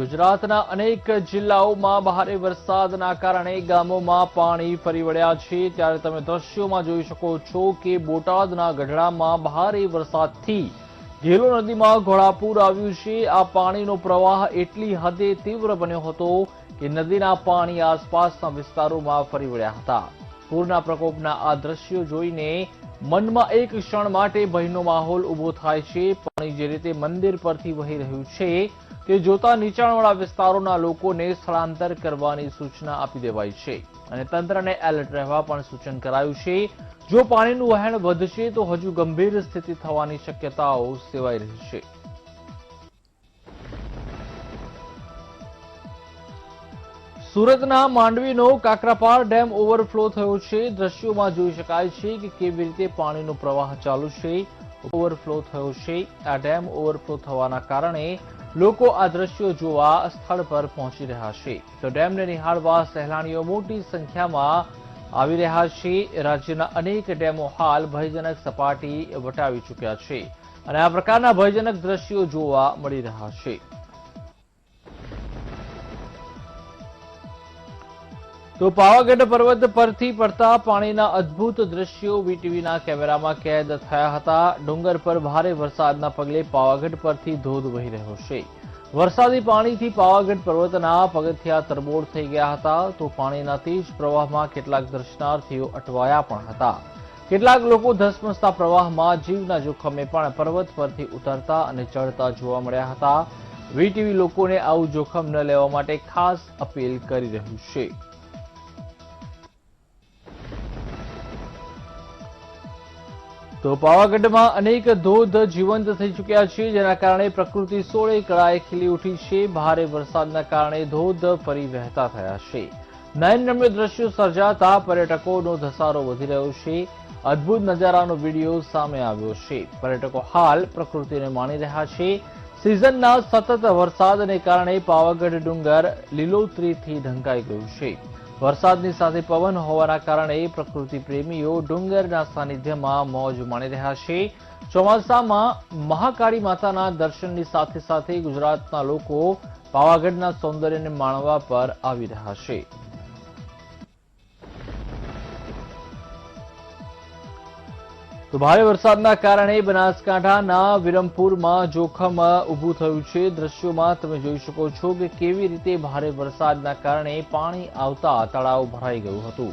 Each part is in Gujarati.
ગુજરાતના અનેક જિલ્લાઓમાં ભારે વરસાદના કારણે ગામોમાં પાણી ફરી વળ્યા છે. ત્યારે તમે દ્રશ્યોમાં જોઈ શકો છો કે બોટાદના ગઢડામાં ભારે વરસાદથી ઘેલો નદીમાં ઘોડાપૂર આવ્યું છે. આ પાણીનો પ્રવાહ એટલી હદે તીવ્ર બન્યો હતો કે નદીના પાણી આસપાસના વિસ્તારોમાં ફરી વળ્યા હતા. પૂરના પ્રકોપના આ દ્રશ્યો જોઈને મનમાં એક ક્ષણ માટે ભયનો માહોલ ઊભો થાય છે. પાણી જે રીતે મંદિર પરથી વહી રહ્યું છે તે જોતા નીચાણવાળા વિસ્તારોના લોકોને સ્થળાંતર કરવાની સૂચના આપી દેવાઈ છે. અને તંત્રને એલર્ટ રહેવા પણ સૂચન કરાયું છે. જો પાણીનું વહેણ વધશે તો હજુ ગંભીર સ્થિતિ થવાની શક્યતાઓ સેવાઈ રહી છે. સુરતના માંડવીનો કાકરાપાર ડેમ ઓવરફ્લો થયો છે. દ્રશ્યોમાં જોઈ શકાય છે કે કેવી રીતે પાણીનો પ્રવાહ ચાલુ છે. ઓવરફ્લો થયો છે. આ ડેમ ઓવરફ્લો થવાના કારણે લોકો આ દ્રશ્યો જોવા સ્થળ પર પહોંચી રહ્યા છે. તો ડેમને નિહાળવા સહેલાણીઓ મોટી સંખ્યામાં આવી રહ્યા છે. રાજ્યના અનેક ડેમો હાલ ભયજનક સપાટી વટાવી ચૂક્યા છે. અને આ પ્રકારના ભયજનક દ્રશ્યો જોવા મળી રહ્યા છે. તો પાવાગઢ પર્વત પરથી પડતા પાણીના અદ્ભુત દ્રશ્યો વીટીવીના કેમેરામાં કેદ થયા હતા. ડુંગર પર ભારે વરસાદના પગલે પાવાગઢ પરથી ધોધ વહી રહ્યો છે. વરસાદી પાણીથી પાવાગઢ પર્વતના પગથિયા તરબોળ થઈ ગયા હતા. તો પાણીના તેજ પ્રવાહમાં કેટલાક દર્શનાર્થીઓ અટવાયા પણ હતા. કેટલાક લોકો ધસમસતા પ્રવાહમાં જીવના જોખમે પણ પર્વત પરથી ઉતરતા અને ચડતા જોવા મળ્યા હતા. વીટીવી લોકોને આવું જોખમ ન લેવા માટે ખાસ અપીલ કરી રહ્યું છે. તો પાવાગઢમાં અનેક ધોધ જીવંત થઈ ચૂક્યા છે, જેના કારણે પ્રકૃતિ સોળે કળાએ ખીલી ઉઠી છે. ભારે વરસાદના કારણે ધોધ ફરી વહેતા થયા છે. નયનરમ્ય દ્રશ્યો સર્જાતા પર્યટકોનો ધસારો વધી રહ્યો છે. અદ્ભુત નજારાનો વીડિયો સામે આવ્યો છે. પર્યટકો હાલ પ્રકૃતિને માણી રહ્યા છે. સિઝનના સતત વરસાદને કારણે પાવાગઢ ડુંગર લીલોતરીથી ઢંકાઈ ગયું છે. વરસાદની સાથે પવન હોવાના કારણે પ્રકૃતિ પ્રેમીઓ ડુંગરના સાનિધ્યમાં મોજ માણી રહ્યા છે. ચોમાસામાં મહાકાળી માતાના દર્શનની સાથે સાથે ગુજરાતના લોકો પાવાગઢના સૌંદર્યને માણવા પર આવી રહ્યા છે. તો ભારે વરસાદના કારણે બનાસકાંઠાના વિરમપુરમાં જોખમ ઊભું થયું છે. દ્રશ્યોમાં તમે જોઈ શકો છો કે કેવી રીતે ભારે વરસાદના કારણે પાણી આવતા તળાવ ભરાઈ ગયું હતું.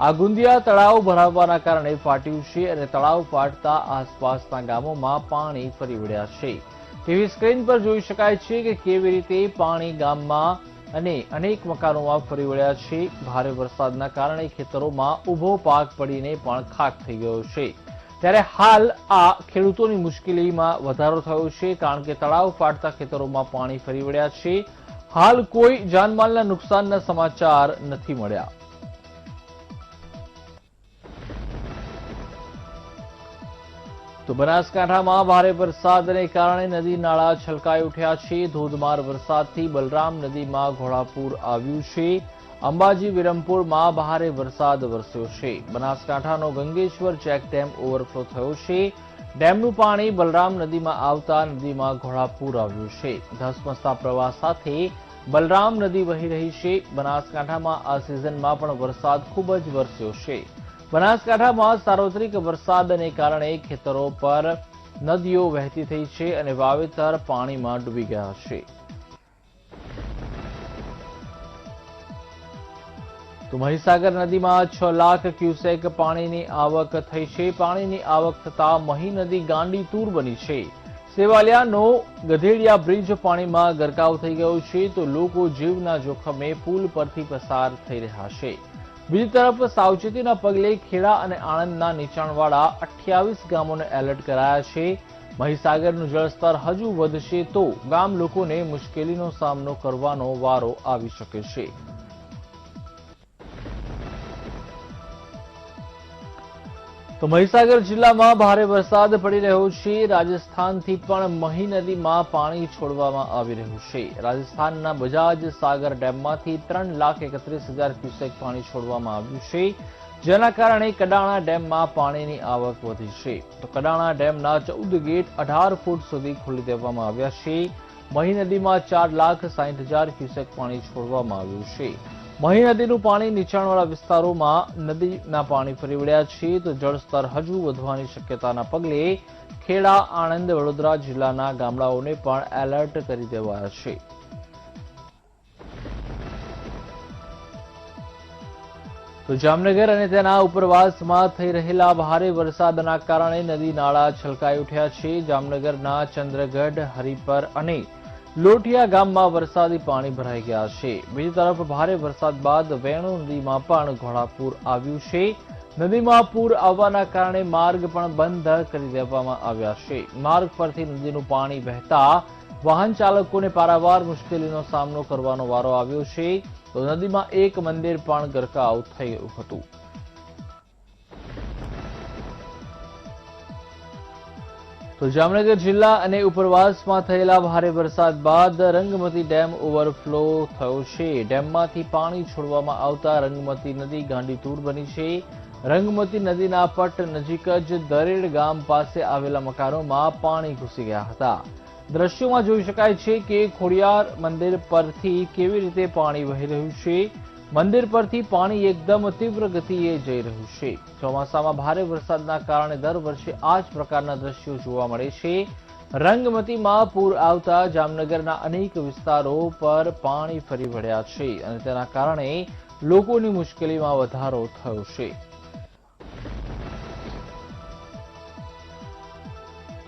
આ ગુંદિયા તળાવ ભરાવવાના કારણે ફાટ્યું છે અને તળાવ ફાટતા આસપાસના ગામોમાં પાણી ફરી વળ્યા છે. ટીવી સ્ક્રીન પર જોઈ શકાય છે કે કેવી રીતે પાણી ગામમાં અને અનેક મકાનોમાં ફરી વળ્યા છે. ભારે વરસાદના કારણે ખેતરોમાં ઊભો પાક પડીને પણ ખાક થઈ ગયો છે. ત્યારે હાલ આ ખેડૂતોની મુશ્કેલીમાં વધારો થયો છે, કારણ કે તળાવ ફાટતા ખેતરોમાં પાણી ફરી વળ્યા છે. હાલ કોઈ જાનમાલના નુકસાનના સમાચાર નથી મળ્યા. તો બનાસકાંઠામાં ભારે વરસાદને કારણે નદી નાળા છલકાઈ ઉઠ્યા છે. ધોધમાર વરસાદથી બલરામ નદીમાં ઘોડાપૂર આવ્યું છે. અંબાજી, વિરમપુરમાં ભારે વરસાદ વરસ્યો છે. બનાસકાંઠાનો ગંગેશ્વર ચેક ડેમ ઓવરફ્લો થયો છે. ડેમનું પાણી બલરામ નદીમાં આવતા નદીમાં ઘોડાપૂર આવ્યું છે. ધસમસતા પ્રવાહ સાથે બલરામ નદી વહી રહી છે. બનાસકાંઠામાં આ સિઝનમાં પણ વરસાદ ખૂબ જ વરસ્યો છે. બનાસકાંઠામાં સાર્વત્રિક વરસાદને કારણે ખેતરો પર નદીઓ વહેતી થઈ છે અને વાવેતર પાણીમાં ડૂબી ગયા છે. તો મહીસાગર નદીમાં છ લાખ ક્યુસેક પાણીની આવક થઈ છે. પાણીની આવક થતા મહી નદી ગાંડી તૂર બની છે. સેવાલિયાનો ગધેડિયા બ્રિજ પાણીમાં ગરકાવ થઈ ગયો છે. તો લોકો જીવના જોખમે પુલ પરથી પસાર થઈ રહ્યા છે. બીજી તરફ સાવચેતીના પગલે ખેડા અને આણંદના નીચાણવાળા અઠ્યાવીસ ગામોને એલર્ટ કરાયા છે. મહીસાગરનું જળસ્તર હજુ વધશે તો ગામ લોકોને મુશ્કેલીનો સામનો કરવાનો વારો આવી શકે છે. તો મહીસાગર જિલ્લામાં ભારે વરસાદ પડી રહ્યો છે. રાજસ્થાનથી પણ મહી નદીમાં પાણી છોડવામાં આવી રહ્યું છે. રાજસ્થાનના બજાજ સાગર ડેમમાંથી ત્રણ લાખ એકત્રીસ હજાર ક્યુસેક પાણી છોડવામાં આવ્યું છે. જેના કારણે કડાણા ડેમમાં પાણીની આવક વધી છે. તો કડાણા ડેમના ચૌદ ગેટ અઢાર ફૂટ સુધી ખોલી દેવામાં આવ્યા છે. મહી નદીમાં ચાર લાખ સાહીઠ હજાર ક્યુસેક પાણી છોડવામાં આવ્યું છે. મહી નદીનું પાણી નીચાણવાળા વિસ્તારોમાં નદીના પાણી ફરી વળ્યા છે, તો જળસ્તર હજુ વધવાની શક્યતાના પગલે ખેડા, આણંદ, વડોદરા જિલ્લાના ગામડાઓને પણ એલર્ટ કરી દેવાયા છે. તો જામનગર અને તેના ઉપરવાસમાં થઈ રહેલા ભારે વરસાદના કારણે નદી નાળા છલકાઈ ઉઠ્યા છે. જામનગરના ચંદ્રગઢ, હરિપર અને લોટિયા ગામમાં વરસાદી પાણી ભરાઈ ગયા છે. બીજી તરફ ભારે વરસાદ બાદ વેણુ નદીમાં પણ ઘોડાપૂર આવ્યું છે. નદીમાં પૂર આવવાના કારણે માર્ગ પણ બંધ કરી દેવામાં આવ્યા છે. માર્ગ પરથી નદીનું પાણી વહેતા વાહન ચાલકોને પારાવાર મુશ્કેલીનો સામનો કરવાનો વારો આવ્યો છે. તો નદીમાં એક મંદિર પણ ગરકાવ થયું હતું. તો જામનગર જિલ્લા અને ઉપરવાસમાં થયેલા ભારે વરસાદ બાદ રંગમતી ડેમ ઓવરફ્લો થયો છે. ડેમમાંથી પાણી છોડવામાં આવતા રંગમતી નદી ગાંડીતૂર બની છે. રંગમતી નદીના પટ નજીક જ દરેડ ગામ પાસે આવેલા મકાનોમાં પાણી ઘૂસી ગયા હતા. દ્રશ્યોમાં જોઈ શકાય છે કે ખોડિયાર મંદિર પરથી કેવી રીતે પાણી વહી રહ્યું છે. મંદિર પરથી પાણી એકદમ તીવ્ર ગતિએ જઈ રહ્યું છે. ચોમાસામાં ભારે વરસાદના કારણે દર વર્ષે આ જ પ્રકારના દ્રશ્યો જોવા મળે છે. રંગમતીમાં પૂર આવતા જામનગરના અનેક વિસ્તારો પર પાણી ફરી વળ્યા છે અને તેના કારણે લોકોની મુશ્કેલીમાં વધારો થયો છે.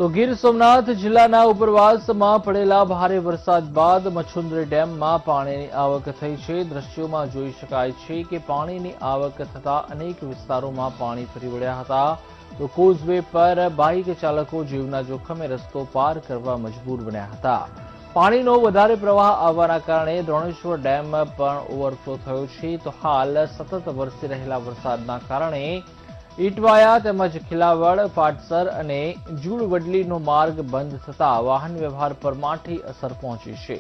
તો ગીર સોમનાથ જિલ્લાના ઉપરવાસમાં પડેલા ભારે વરસાદ બાદ મચ્છુંદરી ડેમમાં પાણીની આવક થઈ છે. દ્રશ્યોમાં જોઈ શકાય છે કે પાણીની આવક થતા અનેક વિસ્તારોમાં પાણી ફરી વળ્યા હતા. તો કોઝવે પર બાઇક ચાલકો જીવના જોખમે રસ્તો પાર કરવા મજબૂર બન્યા હતા. પાણીનો વધારે પ્રવાહ આવવાના કારણે દ્રોણેશ્વર ડેમ પણ ઓવરફ્લો થયો છે. તો હાલ સતત વરસી રહેલા વરસાદના કારણે ઈટવાયા તેમજ ખિલાવડ પાટસર અને જૂડવડલીનો માર્ગ બંધ થતા વાહન વ્યવહાર પર માઠી અસર પહોંચી છે.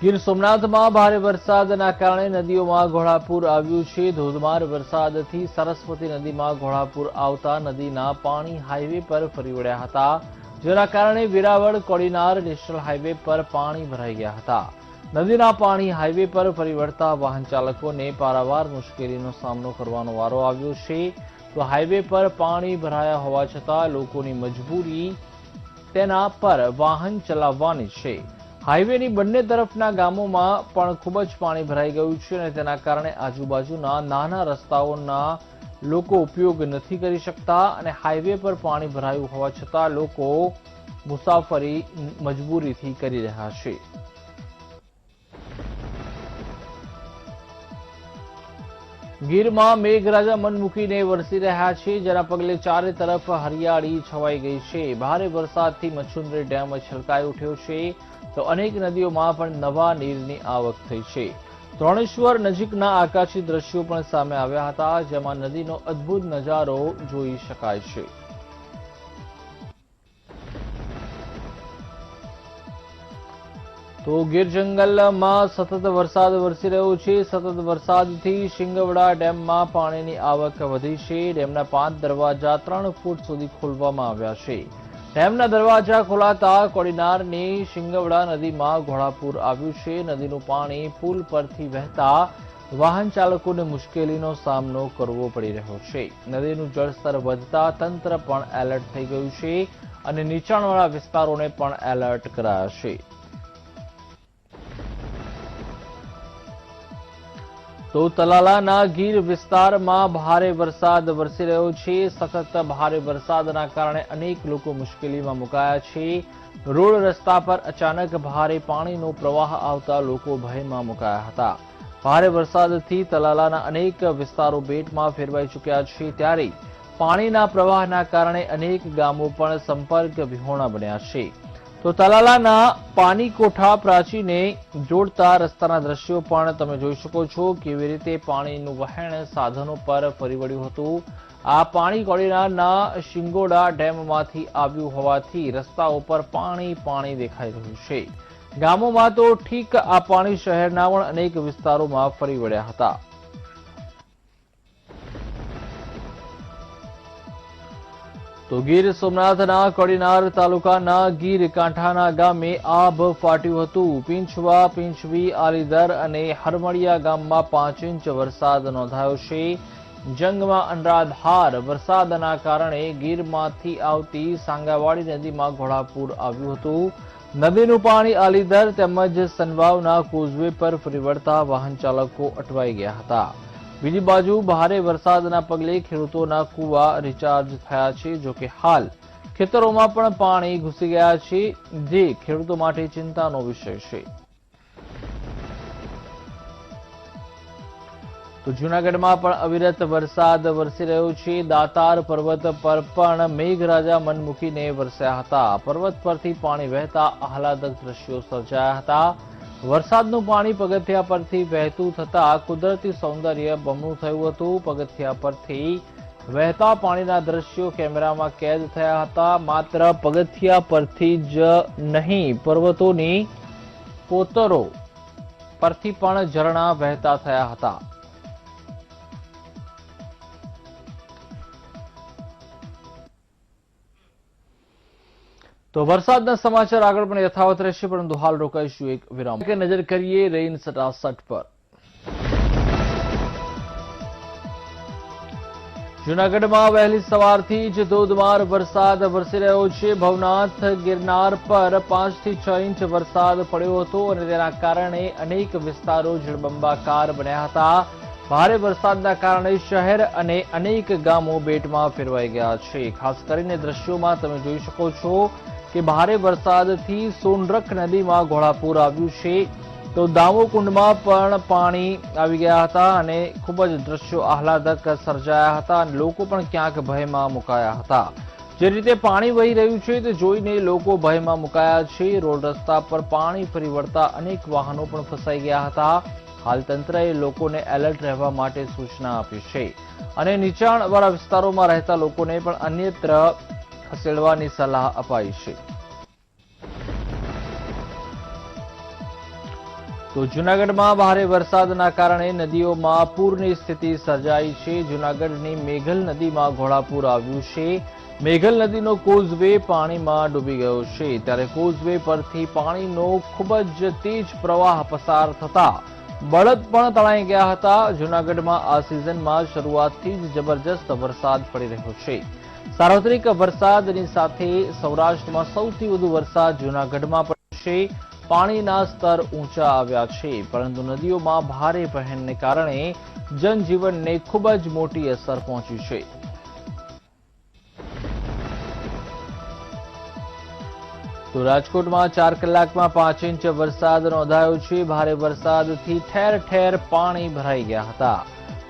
ગીર સોમનાથમાં ભારે વરસાદના કારણે નદીઓમાં ઘોડાપુર આવ્યું છે. ધોધમાર વરસાદથી સરસ્વતી નદીમાં ઘોડાપુર આવતા નદીના પાણી હાઈવે પર ફરી વળ્યા હતા, જેના કારણે વેરાવળ, કોડીનાર નેશનલ હાઈવે પર પાણી ભરાઈ ગયા હતા. નદીના પાણી હાઈવે પર ફરી વળતા વાહન ચાલકોને પારાવાર મુશ્કેલીનો સામનો કરવાનો વારો આવ્યો છે. તો હાઈવે પર પાણી ભરાયા હોવા છતાં લોકોની મજબૂરી તેના પર વાહન ચલાવવાની છે. હાઈવેની બંને તરફના ગામોમાં પણ ખૂબ જ પાણી ભરાઈ ગયું છે અને તેના કારણે આજુબાજુના નાના રસ્તાઓના લોકો ઉપયોગ નથી કરી શકતા અને હાઈવે પર પાણી ભરાયું હોવા છતાં લોકો મુસાફરી મજબૂરીથી કરી રહ્યા છે. ગીરમાં મેઘરાજા મન વરસી રહ્યા છે, જેના પગલે ચારે તરફ હરિયાળી છવાઈ ગઈ છે. ભારે વરસાદથી મચ્છુંદરી ડેમ છલકાઈ ઉઠ્યો છે, તો અનેક નદીઓમાં પણ નવા નીરની આવક થઈ છે. ત્રણેશ્વર નજીકના આકાશી દ્રશ્યો પણ સામે આવ્યા હતા, જેમાં નદીનો અદ્ભુત નજારો જોઈ શકાય છે. તો ગીર જંગલમાં સતત વરસાદ વરસી રહ્યો છે. સતત વરસાદથી શિંગવડા ડેમમાં પાણીની આવક વધી છે. ડેમના પાંચ દરવાજા ત્રણ ફૂટ સુધી ખોલવામાં આવ્યા છે. ડેમના દરવાજા ખોલાતા કોડીનારની શિંગવડા નદીમાં ઘોડાપુર આવ્યું છે. નદીનું પાણી પુલ પરથી વહેતા વાહન ચાલકોને મુશ્કેલીનો સામનો કરવો પડી રહ્યો છે. નદીનું જળસ્તર વધતા તંત્ર પણ એલર્ટ થઈ ગયું છે અને નીચાણવાળા વિસ્તારોને પણ એલર્ટ કરાયા છે. તો તલાલાના ગીર વિસ્તારમાં ભારે વરસાદ વરસી રહ્યો છે. સખત ભારે વરસાદના કારણે અનેક લોકો મુશ્કેલીમાં મુકાયા છે. રોડ રસ્તા પર અચાનક ભારે પાણીનો પ્રવાહ આવતા લોકો ભયમાં મુકાયા હતા. ભારે વરસાદથી તલાલાના અનેક વિસ્તારો બેટમાં ફેરવાઈ ચૂક્યા છે. ત્યારે પાણીના પ્રવાહના કારણે અનેક ગામો પણ સંપર્ક વિહોણા બન્યા છે. તો તલાલાના પાણી કોઠા પ્રાચીને જોડતા રસ્તાના દ્રશ્યો પણ તમે જોઈ શકો છો. કેવી રીતે પાણીનું વહેણ સાધનો પર ફરી વળ્યું હતું. આ પાણી કોડીનારના શિંગોડા ડેમમાંથી આવ્યું હોવાથી રસ્તા ઉપર પાણી પાણી દેખાઈ રહ્યું છે. ગામોમાં તો ઠીક આ પાણી શહેરના પણ અનેક વિસ્તારોમાં ફરી વળ્યા હતા. તો ગીર સોમનાથના કડીનાર તાલુકાના ગીર કાંઠાના ગામે આભ ફાટ્યું હતું. પીંછવા, પીંછવી, આલીદર અને હરમળિયા ગામમાં પાંચ ઇંચ વરસાદ નોંધાયો છે. જંગમાં અનરાધાર વરસાદના કારણે ગીરમાંથી આવતી સાંગાવાડી નદીમાં ઘોડાપૂર આવ્યું હતું. નદીનું પાણી આલીદર તેમજ સનવાવના કોઝવે પર ફરી વાહન ચાલકો અટવાઈ ગયા હતા. બીજી બાજુ ભારે વરસાદના પગલે ખેડૂતોના કુવા રિચાર્જ થયા છે, જો કે હાલ ખેતરોમાં પણ પાણી ઘૂસી ગયા છે, જે ખેડૂતો માટે ચિંતાનો વિષય છે. તો જૂનાગઢમાં પણ અવિરત વરસાદ વરસી રહ્યો છે. દાતાર પર્વત પર પણ મેઘરાજા મન મૂકીને વરસ્યા હતા. પર્વત પરથી પાણી વહેતા આહલાદક દ્રશ્યો સર્જાયા હતા. વરસાદનું પાણી પગથિયા પરથી વહેતું થતા કુદરતી સૌંદર્ય બમણું થયું હતું. પગથિયા પરથી વહેતા પાણીના દ્રશ્યો કેમેરામાં કેદ થયા હતા. માત્ર પગથિયા પરથી જ નહીં, પર્વતોની કોતરો પરથી પણ ઝરણા વહેતા થયા હતા. તો વરસાદના સમાચાર આગળ પણ યથાવત રહેશે, પરંતુ હાલ રોકાઈશું એક વિરામ. કે નજર કરીએ રેઇન સટાસટ પર. જૂનાગઢમાં વહેલી સવારથી જ ધોધમાર વરસાદ વરસી રહ્યો છે. ભવનાથ ગિરનાર પર પાંચથી છ ઇંચ વરસાદ પડ્યો હતો અને તેના કારણે અનેક વિસ્તારો જળબંબાકાર બન્યા હતા. ભારે વરસાદના કારણે શહેર અને અનેક ગામો બેટમાં ફેરવાઈ ગયા છે. ખાસ કરીને દ્રશ્યોમાં તમે જોઈ શકો છો કે ભારે વરસાદથી સોનરખ નદીમાં ઘોડાપૂર આવ્યું છે. તો દામોકુંડમાં પણ પાણી આવી ગયા હતા અને ખૂબ જ દ્રશ્યો આહલાદક સર્જાયા હતા અને લોકો પણ ક્યાંક ભયમાં મુકાયા હતા. જે રીતે પાણી વહી રહ્યું છે તે જોઈને લોકો ભયમાં મુકાયા છે. રોડ રસ્તા પર પાણી ફરી વળતા અનેક વાહનો પણ ફસાઈ ગયા હતા. હાલ તંત્રએ લોકોને એલર્ટ રહેવા માટે સૂચના આપી છે. અને નીચાણવાળા વિસ્તારોમાં રહેતા લોકોને પણ અન્યત્ર ખસેડવાની સલાહ અપાઈ છે. તો જૂનાગઢમાં ભારે વરસાદના કારણે નદીઓમાં પૂરની સ્થિતિ સર્જાઈ છે. જૂનાગઢની મેઘલ નદીમાં ઘોડાપૂર આવ્યું છે. મેઘલ નદીનો કોઝવે પાણીમાં ડૂબી ગયો છે. ત્યારે કોઝવે પરથી પાણીનો ખૂબ જ તેજ પ્રવાહ પસાર થતા બળદ પણ તણાઈ ગયા હતા. જૂનાગઢમાં આ સિઝનમાં શરૂઆતથી જ જબરજસ્ત વરસાદ પડી રહ્યો છે. સાર્વત્રિક વરસાદની સાથે સૌરાષ્ટ્રમાં સૌથી વધુ વરસાદ જૂનાગઢમાં પડશે. પાણીના સ્તર ઊંચા આવ્યા છે, પરંતુ નદીઓમાં ભારે વહેણને કારણે જનજીવનને ખૂબ જ મોટી અસર પહોંચી છે. તો રાજકોટમાં ચાર કલાકમાં પાંચ ઇંચ વરસાદ નોંધાયો છે. ભારે વરસાદથી ઠેર ઠેર પાણી ભરાઈ ગયા હતા.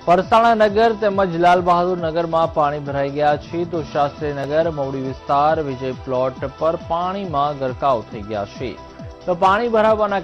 પરસાણા નગર તેમજ લાલ બહાદુર નગરમાં પાણી ભરાઈ ગયા છે તો શાસ્ત્રીનગર મવડી વિસ્તાર, વિજય પ્લોટ પર પાણીમાં ગરકાવ થઈ ગયા છે. તો પાણી ભરાવાના